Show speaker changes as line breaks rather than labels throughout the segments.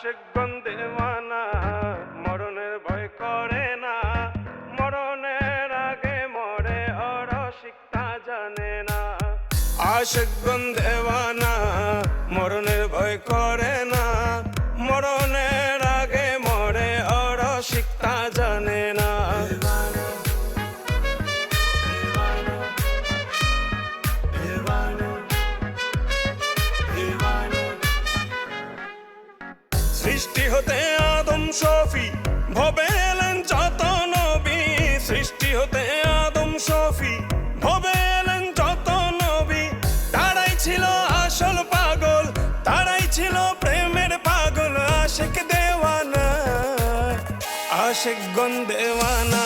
আশেক গন্ধে মানা মরণের ভয় করে না। মরণের আগে মরে অরসিকতা জানে না। আশেক গন্ধে মানা মরণের ভয় করে না। সৃষ্টি হতে আদম সফি ভবে এলেন যত নবী সৃষ্টি হতে আদম সফি ভবে এলেন যত নবী তারাই ছিল আসল পাগল, তারাই ছিল প্রেমের পাগল। আশেক দেওয়ানা, আশেক গন দেওয়ানা।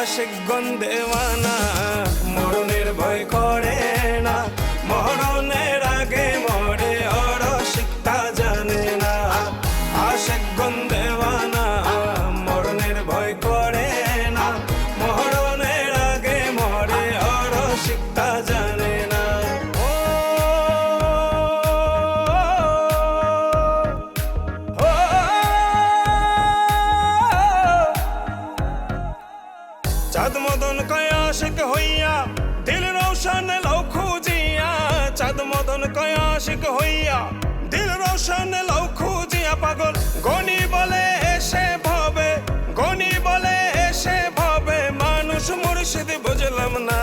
আশেক গন দেওয়ানা মরণের ভয় করে না মরণের চাঁদ মদন কয় হইয়া, দিল রোশন লও খুঁজিয়া। চাঁদ মদন কয় হইয়া, দিল রোশন লও খুঁজিয়া। পাগল, গনি বলে এসে ভবে, গনি বলে এসে ভবে, মানুষ মুর্শিদ বুঝলাম না।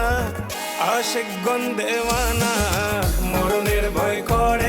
আশিক গন দেওয়ানা, মরণের ভয় করে